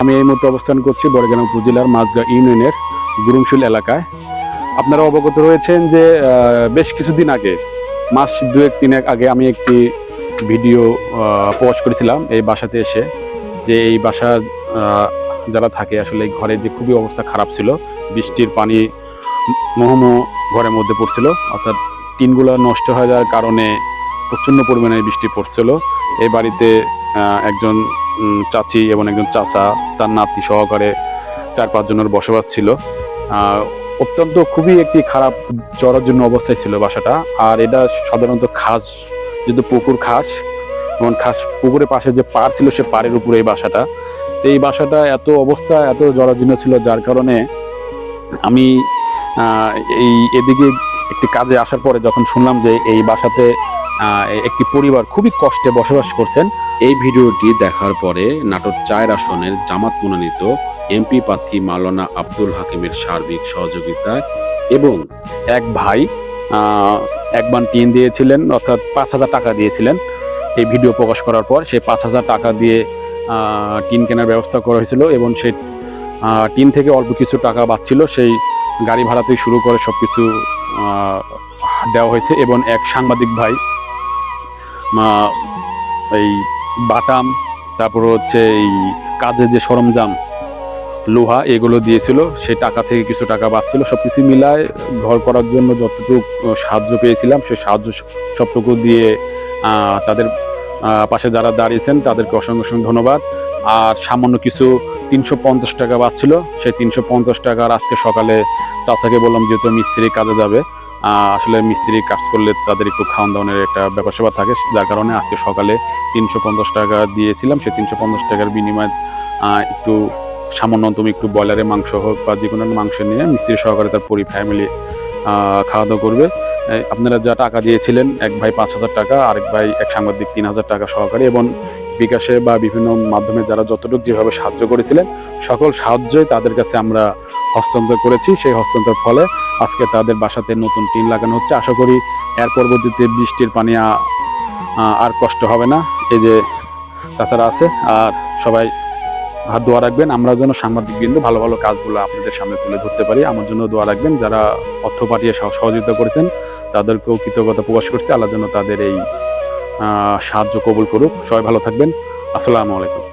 আমি এই মুহূর্তে অবস্থান করছি বড়গ্রাম উপজেলার মাঝগা ইউনিয়নের গুরুমশুল এলাকায়। আপনারা অবগত রয়েছেন যে বেশ কিছুদিন আগে, মাস দুয়েক তিন এক আগে আমি একটি ভিডিও পোস্ট করেছিলাম এই বাসাতে এসে যে এই বাসা যারা থাকে, আসলে এই ঘরের যে খুবই অবস্থা খারাপ ছিল, বৃষ্টির পানি মোহমো ঘরের মধ্যে পড়ছিল, অর্থাৎ টিনগুলো নষ্ট হয়ে যাওয়ার কারণে প্রচণ্ড পরিমাণে বৃষ্টি পড়ছিল। এই বাড়িতে একজন চাচি এবং একজন চাচা, তার নাতি সহকারে চার পাঁচজনের বসবাস ছিল। অত্যন্ত খুবই একটি খারাপ জরাজীর্ণ অবস্থায় ছিল বাসাটা। আর এটা সাধারণত খাস, যেহেতু পুকুর খাস, এবং খাস পুকুরের পাশে যে পাড় ছিল সে পাড়ের উপরে এই বাসাটা। তো এই বাসাটা এত অবস্থা, এত জরাজীর্ণ ছিল, যার কারণে আমি এই এদিকে একটি কাজে আসার পরে যখন শুনলাম যে এই বাসাতে একটি পরিবার খুবই কষ্টে বসবাস করছেন এই ভিডিওটি দেখার পরে নাটোর চায়ের আসনের জামাত মনোনীত এমপি প্রার্থী মাওলানা আব্দুল হাকিমের সার্বিক সহযোগিতায় এবং এক ভাই এক বান টিন দিয়েছিলেন অর্থাৎ পাঁচ হাজার টাকা দিয়েছিলেন। এই ভিডিও প্রকাশ করার পর সেই পাঁচ হাজার টাকা দিয়ে টিন কেনার ব্যবস্থা করা হয়েছিল এবং সেই আহ, টিন থেকে অল্প কিছু টাকা বাঁচছিল সেই গাড়ি ভাড়া থেকে শুরু করে সব কিছু দেওয়া হয়েছে এবং এক সাংবাদিক ভাই এই বাটাম, তারপর হচ্ছে এই কাজের যে সরঞ্জাম, লোহা, এগুলো দিয়েছিল। সেই টাকা থেকে কিছু টাকা বাঁচছিল। সব কিছু মিলায় ঘর করার জন্য যতটুকু সাহায্য পেয়েছিলাম, সেই সাহায্য সবটুকু দিয়ে তাদের পাশে যারা দাঁড়িয়েছেন, তাদেরকে অসংখ্য অসংখ্য ধন্যবাদ। আর সামান্য কিছু তিনশো পঞ্চাশ টাকা বাঁচছিল সেই তিনশো পঞ্চাশ টাকার আজকে সকালে চাচাকে বললাম যেহেতু মিস্ত্রি কাজে যাবে আসলে মিস্ত্রি কাজ করলে তাদের একটু খাওয়ান দাওয়ানের একটা ব্যাপার সেবা থাকে, যার কারণে আজকে সকালে তিনশো পঞ্চাশ টাকা দিয়েছিলাম। সেই তিনশো পঞ্চাশ টাকার বিনিময়ে একটু সামান্যতম একটু ব্রয়লারের মাংস হোক বা যে কোনো মাংস নিয়ে মিস্ত্রি সহকারে তার পরি ফ্যামিলি খাওয়া দাওয়া করবে। আপনারা যা টাকা দিয়েছিলেন, এক ভাই পাঁচ হাজার টাকা, আরেক ভাই এক সাংবাদিক তিন হাজার টাকা সহকারে এবং বিকাশে বা বিভিন্ন মাধ্যমে যারা যতটুকু যেভাবে সাহায্য করেছিলেন, সকল সাহায্যই তাদের কাছে আমরা হস্তান্তর করেছি। সেই হস্তান্তর ফলে আজকে তাদের বাসাতে নতুন টিন লাগানো হচ্ছে। আশা করি এর পরবর্তীতে বৃষ্টির পানি আর কষ্ট হবে না। এই যে তাছাড়া আছে, আর সবাই হাত দোয়া রাখবেন। আমরা যেন সাংবাদিক বিন্দু ভালো ভালো কাজগুলো আপনাদের সামনে তুলে ধরতে পারি। আমার জন্য দোয়া রাখবেন। যারা অর্থ পাঠিয়ে সহ- সহযোগিতা করেছেন, তাদেরকেও কৃতজ্ঞতা প্রকাশ করছি। আল্লাহ যেন তাদের এই সাহায্য কবুল করুক। সবাই ভালো থাকবেন। আসসালামু আলাইকুম।